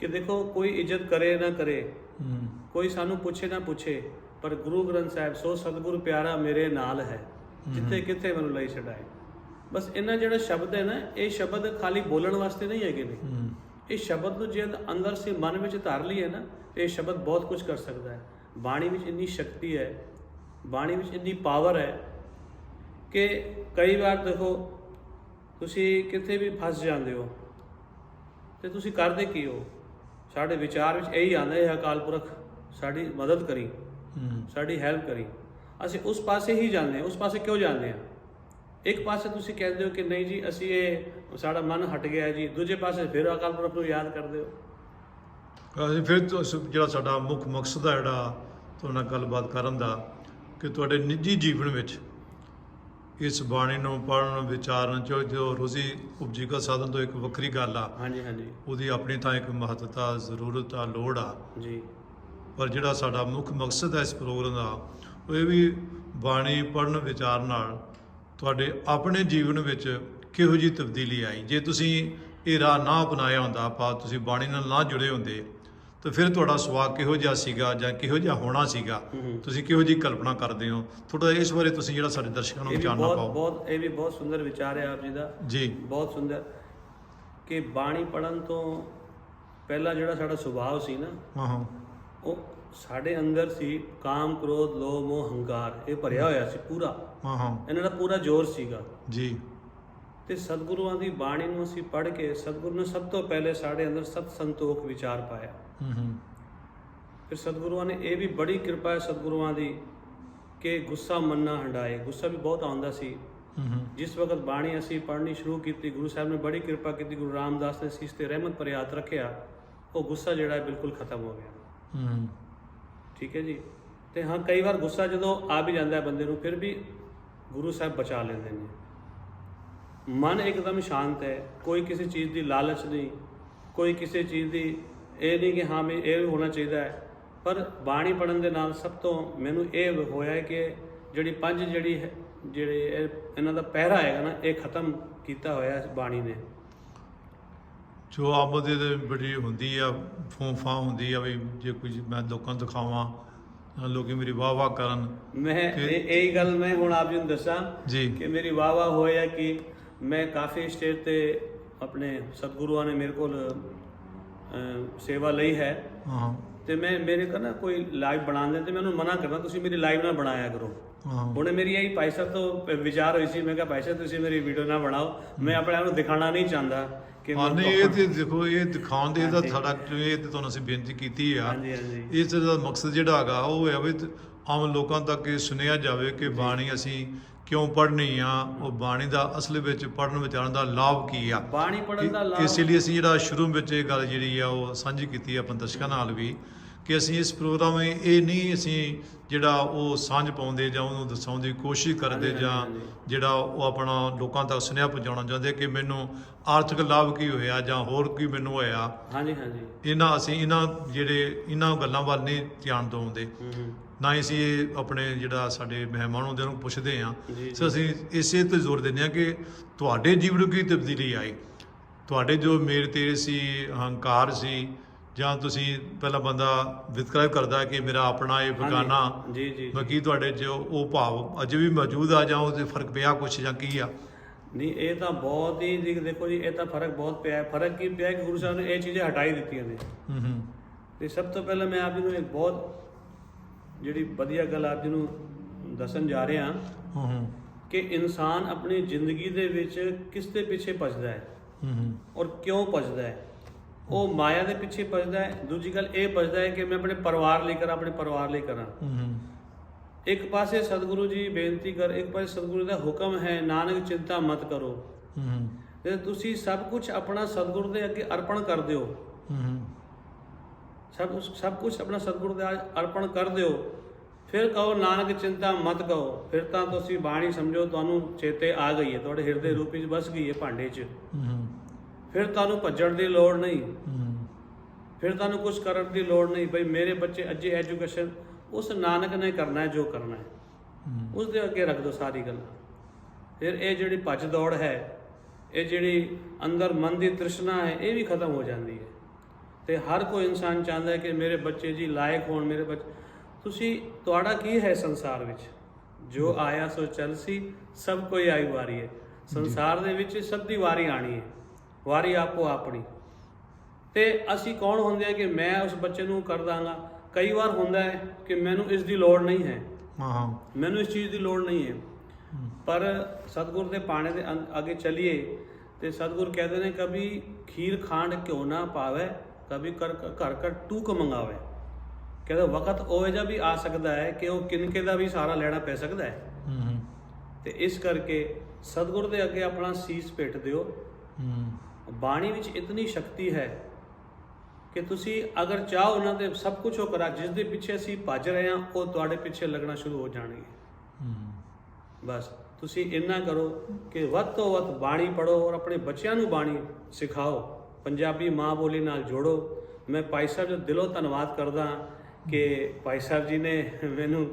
ਕਿ ਦੇਖੋ ਕੋਈ ਇੱਜ਼ਤ ਕਰੇ ਨਾ ਕਰੇ ਹੂੰ। ਕੋਈ ਸਾਨੂੰ ਪੁੱਛੇ ਨਾ ਪੁੱਛੇ ਪਰ ਗੁਰੂ ਗ੍ਰੰਥ ਸਾਹਿਬ ਸੋ ਸਤਿਗੁਰੂ ਪਿਆਰਾ ਮੇਰੇ ਨਾਲ ਹੈ ਜਿੱਥੇ ਕਿੱਥੇ ਮੈਨੂੰ ਲਈ ਛਡਾਏ। ਬਸ ਇਹਨਾਂ ਜਿਹੜਾ ਸ਼ਬਦ ਹੈ ਨਾ ਇਹ ਸ਼ਬਦ ਖਾਲੀ ਬੋਲਣ ਵਾਸਤੇ ਨਹੀਂ ਹੈਗੇ ਨੇ। ਇਹ ਸ਼ਬਦ ਨੂੰ ਜੇ ਅੰਦਰ ਸੇ ਮਨ ਵਿੱਚ ਧਾਰ ਲਈਏ ਨਾ ਤੇ ਇਹ ਸ਼ਬਦ ਬਹੁਤ ਕੁਝ ਕਰ ਸਕਦਾ ਹੈ। ਬਾਣੀ ਵਿੱਚ ਇੰਨੀ ਸ਼ਕਤੀ ਹੈ ਬਾਣੀ ਵਿੱਚ ਇੰਨੀ ਪਾਵਰ ਹੈ ਕਿ ਕਈ ਵਾਰ ਦੇਖੋ ਤੁਸੀਂ ਕਿਤੇ ਵੀ ਫਸ ਜਾਂਦੇ ਹੋ ਤੇ ਤੁਸੀਂ ਕਰਦੇ ਕੀ ਹੋ? ਸਾਡੇ ਵਿਚਾਰ ਵਿੱਚ ਇਹੀ ਆਉਂਦਾ ਹੈ ਅਕਾਲ ਪੁਰਖ ਸਾਡੀ ਮਦਦ ਕਰੀ ਸਾਡੀ ਹੈਲਪ ਕਰੀ। ਅਸੀਂ ਉਸ ਪਾਸੇ ਹੀ ਜਾਂਦੇ ਹਾਂ ਉਸ ਪਾਸੇ ਕਿਉਂ ਜਾਂਦੇ ਹਾਂ? ਇੱਕ ਪਾਸੇ ਤੁਸੀਂ ਕਹਿੰਦੇ ਹੋ ਕਿ ਨਹੀਂ ਜੀ ਅਸੀਂ ਇਹ ਸਾਡਾ ਮਨ ਹਟ ਗਿਆ ਜੀ ਦੂਜੇ ਪਾਸੇ ਫਿਰ ਅਕਾਲ ਪੁਰਖ ਨੂੰ ਯਾਦ ਕਰਦੇ ਹੋ। ਅਸੀਂ ਫਿਰ ਤੋਂ ਸ- ਜਿਹੜਾ ਸਾਡਾ ਮੁੱਖ ਮਕਸਦ ਹੈ ਜਿਹੜਾ ਤੁਹਾਡੇ ਨਾਲ ਗੱਲਬਾਤ ਕਰਨ ਦਾ ਕਿ ਤੁਹਾਡੇ ਨਿੱਜੀ ਜੀਵਨ ਵਿੱਚ ਇਸ ਬਾਣੀ ਨੂੰ ਪੜ੍ਹਨ ਵਿਚਾਰਨ ਚ ਜੋ ਰੋਜ਼ੀ ਉਪਜੀ ਦਾ ਸਾਧਨ ਤੋਂ ਇੱਕ ਵੱਖਰੀ ਗੱਲ ਆ ਹਾਂਜੀ ਹਾਂਜੀ। ਉਹਦੀ ਆਪਣੀ ਥਾਂ ਇੱਕ ਮਹੱਤਤਾ ਜ਼ਰੂਰਤ ਆ ਲੋੜ ਆ। ਜੀ। ਪਰ ਜਿਹੜਾ ਸਾਡਾ ਮੁੱਖ ਮਕਸਦ ਹੈ ਇਸ ਪ੍ਰੋਗਰਾਮ ਦਾ ਉਹ ਇਹ ਵੀ ਬਾਣੀ ਪੜ੍ਹਨ ਵਿਚਾਰ ਨਾਲ ਤੁਹਾਡੇ ਆਪਣੇ ਜੀਵਨ ਵਿੱਚ ਕਿਹੋ ਜੀ ਤਬਦੀਲੀ ਆਈ? ਜੇ ਤੁਸੀਂ ਇਹ ਰਾਹ ਨਾ ਅਪਣਾਇਆ ਹੁੰਦਾ ਆਪਾਂ ਤੁਸੀਂ ਬਾਣੀ ਨਾਲ ਨਾ ਜੁੜੇ ਹੁੰਦੇ ਤਾਂ ਫਿਰ ਤੁਹਾਡਾ ਸੁਭਾਅ ਕਿਹੋ ਜਿਹਾ ਸੀਗਾ ਜਾਂ ਕਿਹੋ ਜਿਹਾ ਹੋਣਾ ਸੀਗਾ। ਤੁਸੀਂ ਕਿਹੋ ਜੀ ਕਲਪਨਾ ਕਰਦੇ ਹੋ? ਥੋੜਾ ਇਸ ਬਾਰੇ ਤੁਸੀਂ ਜਿਹੜਾ ਸਾਡੇ ਦਰਸ਼ਕਾਂ ਨੂੰ ਜਾਣਨਾ ਬਹੁਤ ਪਾਓ। ਬਹੁਤ ਇਹ ਵੀ ਬਹੁਤ ਸੁੰਦਰ ਵਿਚਾਰ ਹੈ ਆਪ ਜੀ ਦਾ। ਜੀ। ਬਹੁਤ ਸੁੰਦਰ। ਕਿ ਬਾਣੀ ਪੜਨ ਤੋਂ ਪਹਿਲਾਂ ਜਿਹੜਾ ਸਾਡਾ ਸੁਭਾਅ ਸੀ ਨਾ ਹਾਂ ਹਾਂ। ਉਹ ਸਾਡੇ ਅੰਦਰ ਸੀ ਕਾਮ ਕ੍ਰੋਧ ਲੋਭ ਮੋਹ ਹੰਕਾਰ। ਇਹ ਭਰਿਆ ਹੋਇਆ ਸੀ ਪੂਰਾ। ਹਾਂ ਹਾਂ। ਇਹਨਾਂ ਦਾ ਪੂਰਾ ਜ਼ੋਰ ਸੀਗਾ। ਜੀ। ਤੇ ਸਤਿਗੁਰੂਆਂ ਦੀ ਬਾਣੀ ਨੂੰ ਅਸੀਂ ਪੜ੍ਹ ਕੇ ਸਤਿਗੁਰੂ ਨੇ ਸਭ ਤੋਂ ਪਹਿਲੇ ਸਾਡੇ ਅੰਦਰ ਸਤ ਸੰਤੋਖ ਵਿਚਾਰ ਪਾਇਆ। ਹੂੰ ਹੂੰ। ਫਿਰ ਸਤਿਗੁਰੂਆਂ ਨੇ ਇਹ ਵੀ ਬੜੀ ਕਿਰਪਾ ਹੈ ਸਤਿਗੁਰੂਆਂ ਦੀ ਕਿ ਗੁੱਸਾ ਮੰਨਾ ਹੰਡਾਏ। ਗੁੱਸਾ ਵੀ ਬਹੁਤ ਆਉਂਦਾ ਸੀ। ਜਿਸ ਵਕਤ ਬਾਣੀ ਅਸੀਂ ਪੜ੍ਹਨੀ ਸ਼ੁਰੂ ਕੀਤੀ ਗੁਰੂ ਸਾਹਿਬ ਨੇ ਬੜੀ ਕਿਰਪਾ ਕੀਤੀ ਗੁਰੂ ਰਾਮਦਾਸ ਨੇ ਸੀਸ ਤੇ ਰਹਿਮਤ ਪਰ ਹੱਥ ਰੱਖਿਆ ਉਹ ਗੁੱਸਾ ਜਿਹੜਾ ਹੈ ਬਿਲਕੁਲ ਖਤਮ ਹੋ ਗਿਆ। ਹੂੰ। ਠੀਕ ਹੈ ਜੀ? ਤੇ ਹਾਂ ਕਈ ਵਾਰ ਗੁੱਸਾ ਜਦੋਂ ਆ ਵੀ ਜਾਂਦਾ ਹੈ ਬੰਦੇ ਨੂੰ ਫਿਰ ਵੀ ਗੁਰੂ ਸਾਹਿਬ ਬਚਾ ਲੈਂਦੇ ਨੇ। ਮਨ ਇੱਕਦਮ ਸ਼ਾਂਤ ਹੈ। ਕੋਈ ਕਿਸੇ ਚੀਜ਼ ਦੀ ਲਾਲਚ ਨਹੀਂ। ਕੋਈ ਕਿਸੇ ਚੀਜ਼ ਦੀ ਇਹ ਨਹੀਂ ਕਿ ਹਾਂ ਵੀ ਇਹ ਹੋਣਾ ਚਾਹੀਦਾ ਹੈ। ਪਰ ਬਾਣੀ ਪੜਨ ਦੇ ਨਾਲ ਸਭ ਤੋਂ ਮੈਨੂੰ ਇਹ ਹੋਇਆ ਕਿ ਜਿਹੜੀ ਪੰਜ ਜਿਹੜੀ ਹੈ ਜਿਹੜੇ ਇਹ- ਇਹਨਾਂ ਦਾ ਪਹਿਰਾ ਹੈਗਾ ਨਾ ਇਹ ਖਤਮ ਕੀਤਾ ਹੋਇਆ ਹੈ ਬਾਣੀ ਨੇ। ਜੋ ਆਮਦ ਦੇ ਬੜੀ ਹੁੰਦੀ ਆ ਫੂਫਾ ਹੁੰਦੀ ਆ ਵੀ ਜੇ ਕੁਝ ਮੈਂ ਲੋਕਾਂ ਨੂੰ ਦਿਖਾਵਾਂ ਲੋਕੀ ਮੇਰੀ ਵਾਹ ਵਾਹ ਕਰਨ। ਮੈਂ ਇਹ ਗੱਲ ਮੈਂ ਹੁਣ ਆਪ ਜੀ ਨੂੰ ਦੱਸਾਂ ਜੀ। ਕਿ ਮੇਰੀ ਵਾਹ ਵਾਹ ਹੋਇਆ ਕਿ ਮੈਂ ਕਾਫੀ ਸਟੇਜ ਤੇ ਆਪਣੇ ਸਤਿਗੁਰੂਆਂ ਨੇ ਮੇਰੇ ਕੋਲ ਸੇਵਾ ਲਈ ਹੈ। ਹਾਂ। ਤੇ ਮੈਂ ਮੇਰੇ ਨਾ ਕੋਈ ਲਾਈਵ ਬਣਾਉਂਦੇ ਤੇ ਮੈਂ ਉਹਨੂੰ ਮਨਾ ਕਰਦਾ ਤੁਸੀਂ ਮੇਰੀ ਲਾਈਵ ਨਾ ਬਣਾਇਆ ਕਰੋ। ਹਾਂ। ਹੁਣੇ ਮੇਰੀ ਇਹੀ ਭਾਈ ਸਾਹਿਬ ਤੋਂ ਵਿਚਾਰ ਹੋਈ ਸੀ ਮੈਂ ਕਿਹਾ ਭਾਈ ਸਾਹਿਬ ਤੁਸੀਂ ਮੇਰੀ ਵੀਡੀਓ ਨਾ ਬਣਾਓ। ਮੈਂ ਆਪਣੇ ਆਪ ਨੂੰ ਦਿਖਾਣਾ ਨਹੀਂ ਚਾਹੁੰਦਾ ਕਿ ਹਾਂ ਨਹੀਂ ਇਹ ਤੇ ਦੇਖੋ ਇਹ ਦਿਖਾਉਣ ਦੇ ਦਾ ਹਾਂਜੀ। ਸਾਡਾ ਇਹ ਤੇ ਤੁਹਾਨੂੰ ਅਸੀਂ ਬੇਨਤੀ ਕੀਤੀ ਆ। ਹਾਂਜੀ ਹਾਂਜੀ। ਇਸ ਦਾ ਮਕਸਦ ਜਿਹੜਾ ਹੈਗਾ ਉਹ ਹੈ ਵੀ ਆਮ ਲੋਕਾਂ ਤੱਕ ਇਹ ਸੁਣਿਆ ਜਾਵੇ ਕਿ ਬਾਣੀ ਅਸੀਂ ਕਿਉਂ ਪੜ੍ਹਨੀ ਆ? ਉਹ ਬਾਣੀ ਦਾ ਅਸਲ ਵਿੱਚ ਪੜ੍ਹਨ ਵਿਚਾਰਨ ਦਾ ਲਾਭ ਕੀ ਆ? ਬਾਣੀ ਪੜਨ ਦਾ ਲਾਭ ਇਸ ਲਈ ਅਸੀਂ ਜਿਹੜਾ ਸ਼ੁਰੂ ਵਿੱਚ ਇਹ ਗੱਲ ਜਿਹੜੀ ਆ ਉਹ ਸਾਂਝੀ ਕੀਤੀ ਆ ਆਪਾਂ ਦਰਸ਼ਕਾਂ ਨਾਲ ਵੀ ਕਿ ਅਸੀਂ ਇਸ ਪ੍ਰੋਗਰਾਮ ਵਿੱਚ ਇਹ ਨਹੀਂ ਅਸੀਂ ਜਿਹੜਾ ਉਹ ਸਾਂਝ ਪਾਉਂਦੇ ਜਾਂ ਉਹਨੂੰ ਦਰਸਾਉਣ ਦੀ ਕੋਸ਼ਿਸ਼ ਕਰਦੇ ਜਾਂ। ਜਿਹੜਾ ਉਹ ਆਪਣਾ ਲੋਕਾਂ ਤੱਕ ਸੁਨੇਹਾ ਪਹੁੰਚਾਉਣਾ ਚਾਹੁੰਦੇ ਕਿ ਮੈਨੂੰ ਆਰਥਿਕ ਲਾਭ ਕੀ ਹੋਇਆ ਜਾਂ ਹੋਰ ਕੀ ਮੈਨੂੰ ਹੋਇਆ। ਹਾਂਜੀ ਹਾਂਜੀ। ਇਹਨਾਂ ਅਸੀਂ ਇਹਨਾਂ ਜਿਹੜੇ ਇਹਨਾਂ ਗੱਲਾਂ ਵੱਲ ਨਹੀਂ ਧਿਆਨ ਦਵਾਉਂਦੇ ਨਾ ਹੀ ਅਸੀਂ ਇਹ ਆਪਣੇ ਜਿਹੜਾ ਸਾਡੇ ਮਹਿਮਾਨ ਹੁੰਦੇ ਨੂੰ ਪੁੱਛਦੇ ਆ ਸੋ ਅਸੀਂ ਇਸੇ ਤੇ ਜ਼ੋਰ ਦਿੰਦੇ ਆ ਕਿ ਤੁਹਾਡੇ ਜੀਵਨ ਨੂੰ ਕੀ ਤਬਦੀਲੀ ਆਈ ਤੁਹਾਡੇ ਜੋ ਮੇਰ ਤੇਰੇ ਸੀ ਹੰਕਾਰ ਸੀ ਜਾਂ ਤੁਸੀਂ ਪਹਿਲਾ ਬੰਦਾ ਵਿਤਕਰਾ ਕਰਦਾ ਕਿ ਮੇਰਾ ਆਪਣਾ ਇਹ ਬਗਾਨਾ ਜੀ ਜੀ ਬਾਕੀ ਤੁਹਾਡੇ ਜੋ ਉਹ ਭਾਵ ਅਜੇ ਵੀ ਮੌਜੂਦ ਆ ਜਾਂ ਉਹਦੇ ਫ਼ਰਕ ਪਿਆ ਕੁਛ ਜਾਂ ਕੀ ਆ? ਨਹੀਂ ਇਹ ਤਾਂ ਬਹੁਤ ਹੀ ਦੇਖੋ ਜੀ ਇਹ ਤਾਂ ਫ਼ਰਕ ਬਹੁਤ ਪਿਆ। ਹੈ ਫ਼ਰਕ ਕੀ ਪਿਆ ਕਿ ਗੁਰੂ ਸਾਹਿਬ ਨੇ ਇਹ ਚੀਜ਼ਾਂ ਹਟਾਈ ਦਿੱਤੀਆਂ ਨੇ। ਹੂੰ ਹੂੰ। ਤੇ ਸਭ ਤੋਂ ਪਹਿਲਾਂ ਮੈਂ ਆਪ ਜੀ ਨੂੰ ਇੱਕ ਬਹੁਤ ਜਿਹੜੀ ਵਧੀਆ ਗੱਲ ਆਪ ਜੀ ਨੂੰ ਦੱਸਣ ਜਾ ਰਿਹਾ ਹੂੰ ਹੂੰ ਕਿ ਇਨਸਾਨ ਆਪਣੀ ਜ਼ਿੰਦਗੀ ਦੇ ਵਿੱਚ ਕਿਸ ਦੇ ਪਿੱਛੇ ਭੱਜਦਾ ਹੈ? ਹੂੰ ਹੂੰ। ਔਰ ਕਿਉਂ ਭੱਜਦਾ ਹੈ? ਉਹ ਮਾਇਆ ਦੇ ਪਿੱਛੇ ਭੱਜਦਾ ਹੈ। ਦੂਜੀ ਗੱਲ ਇਹ ਭੱਜਦਾ ਹੈ ਕਿ ਮੈਂ ਆਪਣੇ ਪਰਿਵਾਰ ਲਈ ਕਰਾਂ ਆਪਣੇ ਪਰਿਵਾਰ ਲਈ ਕਰਾਂ। ਹੂੰ ਹੂੰ। ਇੱਕ ਪਾਸੇ ਸਤਿਗੁਰੂ ਜੀ ਬੇਨਤੀ ਕਰ ਇੱਕ ਪਾਸੇ ਸਤਿਗੁਰੂ ਦਾ ਹੁਕਮ ਹੈ ਨਾਨਕ ਚਿੰਤਾ ਮਤ ਕਰੋ। ਹੂੰ ਹੂੰ। ਤੇ ਤੁਸੀਂ ਸਭ ਕੁਝ ਆਪਣਾ ਸਤਿਗੁਰੂ ਦੇ ਅੱਗੇ ਅਰਪਣ ਕਰ ਦਿਓ। ਹੂੰ ਹੂੰ। ਸਭ ਸਭ ਕੁਝ ਆਪਣਾ ਸਤਿਗੁਰੂ ਦੇ ਅਰਪਣ ਕਰ ਦਿਓ। ਫਿਰ ਕਹੋ ਨਾਨਕ ਚਿੰਤਾ ਮਤ ਕਹੋ। ਫਿਰ ਤਾਂ ਤੁਸੀਂ ਬਾਣੀ ਸਮਝੋ ਤੁਹਾਨੂੰ ਚੇਤੇ ਆ ਗਈ ਹੈ। ਤੁਹਾਡੇ ਹਿਰਦੇ ਰੂਪ ਵਿੱਚ ਬਸ ਗਈ ਹੈ ਭਾਂਡੇ 'ਚ। ਫਿਰ ਤੁਹਾਨੂੰ ਭੱਜਣ ਦੀ ਲੋੜ ਨਹੀਂ। ਫਿਰ ਤੁਹਾਨੂੰ ਕੁਝ ਕਰਨ ਦੀ ਲੋੜ ਨਹੀਂ। ਬਈ ਮੇਰੇ ਬੱਚੇ ਅੱਜੇ ਐਜੂਕੇਸ਼ਨ ਉਸ ਨਾਨਕ ਨੇ ਕਰਨਾ ਹੈ ਜੋ ਕਰਨਾ ਹੈ। ਉਸ ਦੇ ਅੱਗੇ ਰੱਖ ਦਿਓ ਸਾਰੀ ਗੱਲਾਂ। ਫਿਰ ਇਹ ਜਿਹੜੀ ਭੱਜ ਦੌੜ ਹੈ ਇਹ ਜਿਹੜੀ ਅੰਦਰ ਮਨ ਦੀ ਤ੍ਰਿਸ਼ਨਾ ਹੈ ਇਹ ਵੀ ਖਤਮ ਹੋ ਜਾਂਦੀ ਹੈ। ਤੇ ਹਰ ਕੋਈ ਇਨਸਾਨ ਚਾਹੁੰਦਾ ਹੈ ਕਿ ਮੇਰੇ ਬੱਚੇ ਜੀ ਲਾਇਕ ਹੋਣ ਮੇਰੇ ਬੱਚੇ। ਤੁਸੀਂ ਤੁਹਾਡਾ ਕੀ ਹੈ ਸੰਸਾਰ ਵਿੱਚ? ਜੋ ਆਇਆ ਸੋ ਚੱਲ ਸੀ ਸਭ ਕੋਈ ਆਈ ਵਾਰੀ ਹੈ। ਸੰਸਾਰ ਦੇ ਵਿੱਚ ਸਭ ਦੀ ਵਾਰੀ ਆਣੀ ਹੈ। ਵਾਰੀ ਆਪੋ ਆਪਣੀ। ਤੇ ਅਸੀਂ ਕੌਣ ਹੁੰਦੇ ਆ ਕਿ ਮੈਂ ਉਸ ਬੱਚੇ ਨੂੰ ਕਰ ਦਾਂਗਾ? ਕਈ ਵਾਰ ਹੁੰਦਾ ਹੈ ਕਿ ਮੈਨੂੰ ਇਸ ਦੀ ਲੋੜ ਨਹੀਂ ਹੈ। ਮੈਨੂੰ ਇਸ ਚੀਜ਼ ਦੀ ਲੋੜ ਨਹੀਂ ਹੈ। ਪਰ ਸਤਿਗੁਰ ਦੇ ਪਾਣੇ ਦੇ ਅੱਗੇ ਚੱਲੀਏ ਤੇ ਸਤਿਗੁਰ ਕਹਿੰਦੇ ਨੇ ਕभी ਖੀਰ ਖਾਂਡ ਕਿਉਂ ਨਾ ਪਾਵੇ। ਕभी ਕਰ ਘਰ ਘਰ ਟੂਕ ਮੰਗਾਵੇ। ਕਹਿੰਦਾ ਵਕਤ ਉਹ ਜਿਹਾ ਵੀ ਆ ਸਕਦਾ ਹੈ ਕਿ ਉਹ ਕਿਨਕੇ ਦਾ ਵੀ ਸਾਰਾ ਲੈਣਾ ਪੈ ਸਕਦਾ ਹੈ। ਹੂੰ ਹੂੰ। ਤੇ ਇਸ ਕਰਕੇ ਸਤਿਗੁਰ ਦੇ ਅੱਗੇ ਆਪਣਾ ਸੀਸ ਭੇਟ ਦਿਓ। ਹੂੰ। ਬਾਣੀ ਵਿੱਚ ਇਤਨੀ ਸ਼ਕਤੀ ਹੈ ਕਿ ਤੁਸੀਂ ਅਗਰ ਚਾਹੋ ਉਹਨਾਂ ਦੇ ਸਭ ਕੁਝ ਉਹ ਕਰਾ ਜਿਸ ਦੇ ਪਿੱਛੇ ਅਸੀਂ ਭੱਜ ਰਹੇ ਹਾਂ ਉਹ ਤੁਹਾਡੇ ਪਿੱਛੇ ਲੱਗਣਾ ਸ਼ੁਰੂ ਹੋ ਜਾਣਗੇ। ਹੂੰ। ਬਸ ਤੁਸੀਂ ਇੰਨਾ ਕਰੋ ਕਿ ਵੱਧ ਤੋਂ ਵੱਧ ਬਾਣੀ ਪੜੋ ਔਰ ਆਪਣੇ ਬੱਚਿਆਂ ਨੂੰ ਬਾਣੀ ਸਿਖਾਓ। ਪੰਜਾਬੀ ਮਾਂ ਬੋਲੀ ਨਾਲ ਜੋੜੋ। ਮੈਂ ਭਾਈ ਸਾਹਿਬ ਦਾ ਦਿਲੋਂ ਧੰਨਵਾਦ ਕਰਦਾ ਕਿ ਭਾਈ ਸਾਹਿਬ ਜੀ ਨੇ ਮੈਨੂੰ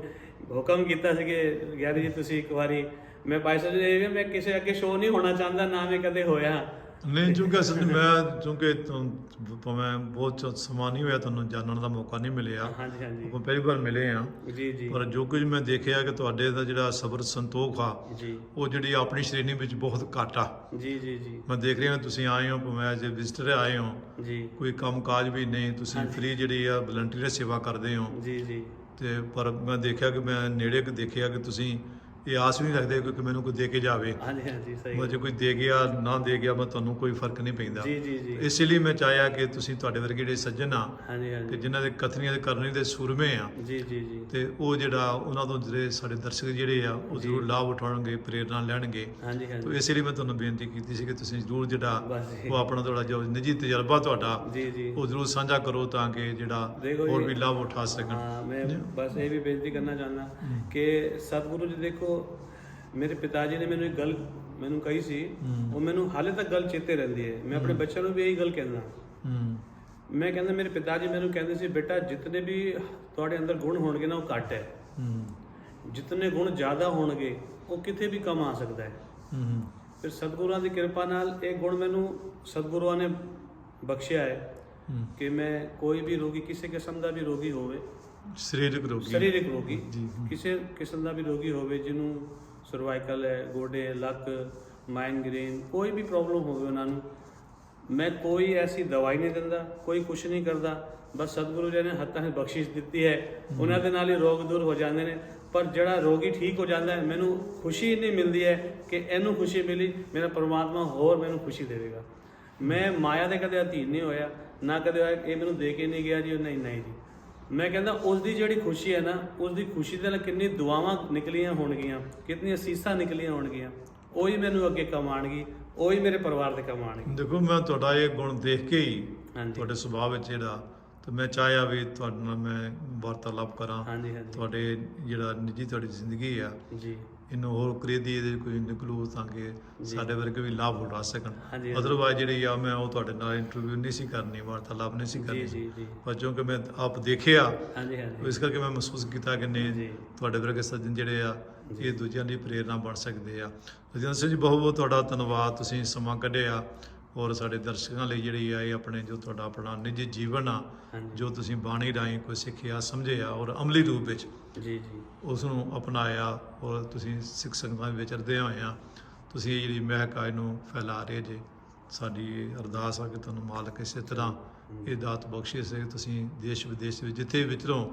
ਹੁਕਮ ਕੀਤਾ ਸੀ ਕਿ ਗਿਆਨੀ ਜੀ, ਤੁਸੀਂ ਇੱਕ ਵਾਰੀ ਮੈਂ ਭਾਈ ਸਾਹਿਬ ਜੀ ਇਹ ਮੈਂ ਕਿਸੇ ਅੱਗੇ ਸ਼ੋਅ ਨਹੀਂ ਹੋਣਾ ਚਾਹੁੰਦਾ, ਨਾ ਮੈਂ ਕਦੇ ਹੋਇਆ। ਨਹੀਂ ਕਿਉਂਕਿ ਅਸਲ 'ਚ ਮੈਂ ਕਿਉਂਕਿ ਤੁਮ- ਭਾਵੇਂ ਬਹੁਤ ਸਮਾਂ ਨਹੀਂ ਹੋਇਆ ਤੁਹਾਨੂੰ ਜਾਣਨ ਦਾ ਮੌਕਾ ਨਹੀਂ ਮਿਲਿਆ। ਹਾਂਜੀ ਹਾਂਜੀ। ਆਪਾਂ ਪਹਿਲੀ ਵਾਰ ਮਿਲੇ ਆ ਜੀ ਜੀ। ਪਰ ਜੋ ਕੁਝ ਮੈਂ ਦੇਖਿਆ ਕਿ ਤੁਹਾਡੇ ਦਾ ਜਿਹੜਾ ਸਬਰ ਸੰਤੋਖ ਆ ਜੀ। ਉਹ ਜਿਹੜੀ ਆਪਣੀ ਸ਼੍ਰੇਣੀ ਵਿੱਚ ਬਹੁਤ ਘੱਟ ਆ। ਜੀ ਜੀ ਜੀ। ਮੈਂ ਦੇਖ ਰਿਹਾ ਤੁਸੀਂ ਆਏ ਹੋ ਭਾਵੇਂ ਐਜ਼ ਵਿਜ਼ਟਰ ਆਏ ਹੋ। ਜੀ। ਕੋਈ ਕੰਮ ਕਾਜ ਵੀ ਨਹੀਂ ਤੁਸੀਂ। ਫ੍ਰੀ ਜਿਹੜੀ ਆ ਵਲੰਟੀਅਰ ਸੇਵਾ ਕਰਦੇ ਹੋ। ਜੀ ਜੀ। ਤੇ ਪਰ ਮੈਂ ਦੇਖਿਆ ਕਿ ਮੈਂ ਨੇੜੇ ਕਿ ਦੇਖਿਆ ਕਿ ਤੁਸੀਂ ਇਹ ਆਸ ਵੀ ਨਹੀਂ ਰੱਖਦੇ ਕਿ ਕਿ ਮੈਨੂੰ ਕੋਈ ਦੇ ਕੇ ਜਾਵੇ। ਹਾਂਜੀ ਹਾਂਜੀ ਸਹੀ ਮੈਂ ਜੇ ਕੋਈ ਦੇ ਗਿਆ ਨਾ ਦੇ ਗਿਆ ਮੈਂ ਤੁਹਾਨੂੰ ਕੋਈ ਫ਼ਰਕ ਨਹੀਂ ਪੈਂਦਾ। ਜੀ ਜੀ ਜੀ। ਇਸ ਲਈ ਮੈਂ ਚਾਹਿਆ ਕਿ ਤੁਸੀਂ ਤੁਹਾਡੇ ਵਰਗੇ ਜਿਹੜੇ ਸੱਜਣ ਆ ਹਾਂਜੀ ਹਾਂਜੀ। ਜਿਨ੍ਹਾਂ ਦੇ ਕਥਨੀਆਂ ਦੇ ਕਰਨੀ ਦੇ ਸੂਰਮੇ ਆ ਜੀ ਜੀ ਜੀ। ਤੇ ਉਹ ਜਿਹੜਾ ਉਹਨਾਂ ਤੋਂ ਜਿਹੜੇ ਸਾਡੇ ਦਰਸ਼ਕ ਜਿਹੜੇ ਆ ਉਹ ਜ਼ਰੂਰ ਲਾਭ ਉਠਾਉਣਗੇ ਪ੍ਰੇਰਣਾ ਲੈਣਗੇ। ਹਾਂਜੀ ਤੋ ਹਾਂਜੀ ਇਸ ਲਈ ਮੈਂ ਤੁਹਾਨੂੰ ਬੇਨਤੀ ਕੀਤੀ ਸੀ ਕਿ ਤੁਸੀਂ ਜ਼ਰੂਰ ਜਿਹੜਾ। ਉਹ ਆਪਣਾ ਥੋੜਾ ਜੋ ਨਿੱਜੀ ਤਜਰਬਾ ਤੁਹਾਡਾ ਜੀ ਜੀ। ਉਹ ਜ਼ਰੂਰ ਸਾਂਝਾ ਕਰੋ ਤਾਂ ਕਿ ਜਿਹੜਾ ਹੋਰ ਵੀ ਲਾਭ ਉਠਾ ਸਕਣ। ਹਾਂ ਮੈਂ ਬਸ ਇਹ ਵੀ ਬੇਨਤੀ ਕਰਨਾ ਚਾਹੁੰਦਾ ਕਿ ਸਤਿਗੁਰੂ ਜੀ ਦੇਖੋ ਮੇਰੇ ਪਿਤਾ ਜੀ ਨੇ ਮੈਨੂੰ ਇੱਕ ਗੱਲ ਮੈਨੂੰ ਕਹੀ ਸੀ ਉਹ ਮੈਨੂੰ ਹਾਲੇ ਤੱਕ ਗੱਲ ਚੇਤੇ ਰਹਿੰਦੀ ਹੈ। ਮੈਂ ਆਪਣੇ ਬੱਚਿਆਂ ਨੂੰ ਵੀ ਇਹੀ ਗੱਲ ਕਹਿੰਦਾ। ਮੈਂ ਕਹਿੰਦਾ ਮੇਰੇ ਪਿਤਾ ਜੀ ਮੈਨੂੰ ਕਹਿੰਦੇ ਸੀ ਬੇਟਾ ਜਿਤਨੇ ਵੀ ਤੁਹਾਡੇ ਅੰਦਰ ਗੁਣ ਹੋਣਗੇ ਨਾ ਉਹ ਘੱਟ ਹੈ। ਜਿਤਨੇ ਗੁਣ ਜ਼ਿਆਦਾ ਹੋਣਗੇ ਉਹ ਕਿਤੇ ਵੀ ਕੰਮ ਆ ਸਕਦਾ ਹੈ। ਫਿਰ ਸਤਿਗੁਰਾਂ ਦੀ ਕਿਰਪਾ ਨਾਲ ਇਹ ਗੁਣ ਮੈਨੂੰ ਸਤਿਗੁਰਾਂ ਨੇ ਬਖਸ਼ਿਆ ਹੂੰ। ਕਿ ਮੈਂ ਕੋਈ ਵੀ ਰੋਗੀ ਕਿਸੇ ਕਿਸਮ ਦਾ ਵੀ ਰੋਗੀ ਹੋਵੇ ਸਰੀਰਕ ਰੋਗੀ ਸਰੀਰਕ ਰੋਗੀ। ਜੀ। ਕਿਸੇ ਕਿਸਮ ਦਾ ਵੀ ਰੋਗੀ ਹੋਵੇ ਜਿਹਨੂੰ ਸਰਵਾਈਕਲ ਹੈ ਗੋਡੇ ਲੱਕ ਮਾਈਗ੍ਰੇਨ ਕੋਈ ਵੀ ਪ੍ਰੋਬਲਮ ਹੋਵੇ ਉਹਨਾਂ ਨੂੰ ਮੈਂ ਕੋਈ ਐਸੀ ਦਵਾਈ ਨਹੀਂ ਦਿੰਦਾ ਕੋਈ ਕੁਝ ਨਹੀਂ ਕਰਦਾ ਬਸ ਸਤਿਗੁਰੂ ਜੀ ਨੇ ਹੱਥਾਂ 'ਚ ਬਖਸ਼ਿਸ਼ ਦਿੱਤੀ ਹੈ। ਉਹਨਾਂ ਦੇ ਨਾਲ ਹੀ ਰੋਗ ਦੂਰ ਹੋ ਜਾਂਦੇ ਨੇ। ਪਰ ਜਿਹੜਾ ਰੋਗੀ ਠੀਕ ਹੋ ਜਾਂਦਾ ਹੈ ਮੈਨੂੰ ਖੁਸ਼ੀ ਨਹੀਂ ਮਿਲਦੀ ਹੈ ਕਿ ਇਹਨੂੰ ਖੁਸ਼ੀ ਮਿਲੀ ਮੇਰਾ ਪਰਮਾਤਮਾ ਹੋਰ ਮੈਨੂੰ ਖੁਸ਼ੀ ਦੇਵੇਗਾ। ਮੈਂ ਮਾਇਆ ਦੇ ਕਦੇ ਅਧੀਨ ਨਹੀਂ ਹੋਇਆ ਨਾ ਕਦੇ ਹੋਇਆ ਇਹ ਮੈਨੂੰ ਦੇ ਕੇ ਨਹੀਂ ਗਿਆ ਜੀ ਉਹ ਨਹੀਂ ਨਹੀਂ ਜੀ। ਮੈਂ ਕਹਿੰਦਾ ਉਸ ਦੀ ਜਿਹੜੀ ਖੁਸ਼ੀ ਹੈ ਨਾ ਉਸ ਦੀ ਖੁਸ਼ੀ ਦੇ ਨਾਲ ਕਿੰਨੀ ਦੁਆਵਾਂ ਨਿਕਲੀਆਂ ਹੋਣਗੀਆਂ ਕਿੰਨੀਆਂ ਅਸੀਸਾਂ ਨਿਕਲੀਆਂ ਹੋਣਗੀਆਂ ਉਹੀ ਮੈਨੂੰ ਅੱਗੇ ਕਮਾਣਗੀ ਉਹੀ ਮੇਰੇ ਪਰਿਵਾਰ ਦੇ ਕਮਾਣਗੀ ਦੇਖੋ ਮੈਂ ਤੁਹਾਡਾ ਇਹ ਗੁਣ ਦੇਖ ਕੇ ਹੀ ਤੁਹਾਡੇ ਸੁਭਾਅ ਵਿੱਚ ਜਿਹੜਾ ਤੇ ਮੈਂ ਚਾਹਿਆ ਵੀ ਤੁਹਾਡੇ ਨਾਲ ਮੈਂ ਵਾਰਤਾਲਾਪ ਕਰਾਂ ਤੁਹਾਡੇ ਜਿਹੜਾ ਨਿੱਜੀ ਤੁਹਾਡੀ ਜ਼ਿੰਦਗੀ ਆ ਜੀ। ਇਹਨੂੰ ਹੋਰ ਕਰੀਦੀ ਇਹਦੇ ਕੋਈ ਨਿਕਲੂ ਤਾਂ ਕਿ ਸਾਡੇ ਵਰਗੇ ਵੀ ਲਾਭ ਉਠਾ ਸਕਣ। ਅਦਰਵਾਇਜ਼ ਜਿਹੜੀ ਆ ਮੈਂ ਉਹ ਤੁਹਾਡੇ ਨਾਲ ਇੰਟਰਵਿਊ ਨਹੀਂ ਸੀ ਕਰਨੀ ਵਾਰਤਾਲਾਪ ਨਹੀਂ ਸੀ ਕਰਨੀ। ਜੀ ਜੀ। ਪਰ ਕਿਉਂਕਿ ਮੈਂ ਆਪ ਦੇਖਿਆ ਹਾਂਜੀ ਹਾਂਜੀ। ਇਸ ਕਰਕੇ ਮੈਂ ਮਹਿਸੂਸ ਕੀਤਾ ਕਿ ਨਹੀਂ। ਤੁਹਾਡੇ ਵਰਗੇ ਸੱਜਣ ਜਿਹੜੇ ਆ ਇਹ ਦੂਜਿਆਂ ਲਈ ਪ੍ਰੇਰਣਾ ਬਣ ਸਕਦੇ ਆ। ਰਜਿੰਦਰ ਸਿੰਘ ਜੀ ਬਹੁਤ ਬਹੁਤ ਤੁਹਾਡਾ ਧੰਨਵਾਦ। ਤੁਸੀਂ ਸਮਾਂ ਕੱਢਿਆ ਔਰ ਸਾਡੇ ਦਰਸ਼ਕਾਂ ਲਈ ਜਿਹੜੀ ਆ ਇਹ ਆਪਣੇ ਜੋ ਤੁਹਾਡਾ ਆਪਣਾ ਨਿੱਜੀ ਜੀਵਨ ਆ ਜੋ ਤੁਸੀਂ ਬਾਣੀ ਰਾਹੀਂ ਕੋਈ ਸਿੱਖਿਆ ਸਮਝਿਆ ਔਰ ਅਮਲੀ ਰੂਪ ਵਿੱਚ ਜੀ ਜੀ। ਉਸ ਨੂੰ ਅਪਣਾਇਆ ਔਰ ਤੁਸੀਂ ਸਿੱਖ ਸੰਗਤਾਂ ਵਿੱਚ ਵਿਚਰਦੇ ਹੋਏ ਆ। ਤੁਸੀਂ ਇਹ ਜਿਹੜੀ ਮਹਿਕ ਆ ਇਹਨੂੰ ਫੈਲਾ ਰਹੇ ਜੇ। ਸਾਡੀ ਇਹ ਅਰਦਾਸ ਆ ਕਿ ਤੁਹਾਨੂੰ ਮਾਲਕ ਇਸੇ ਤਰ੍ਹਾਂ ਇਹ ਦਾਤ ਬਖਸ਼ੇ ਸੇ ਤੁਸੀਂ ਦੇਸ਼ ਵਿਦੇਸ਼ ਵਿੱਚ ਜਿੱਥੇ ਵੀ ਵਿਚਰੋ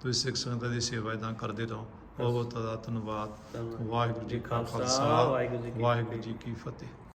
ਤੁਸੀਂ ਸਿੱਖ ਸੰਗਤਾਂ ਦੀ ਸੇਵਾ ਇਦਾਂ ਕਰਦੇ ਰਹੋ। ਬਹੁਤ ਬਹੁਤ ਧੰਨਵਾਦ। ਵਾਹਿਗੁਰੂ ਜੀ ਕਾ ਖਾਲਸਾ, ਵਾਹਿਗੁਰੂ ਜੀ ਕੀ ਫਤਿਹ।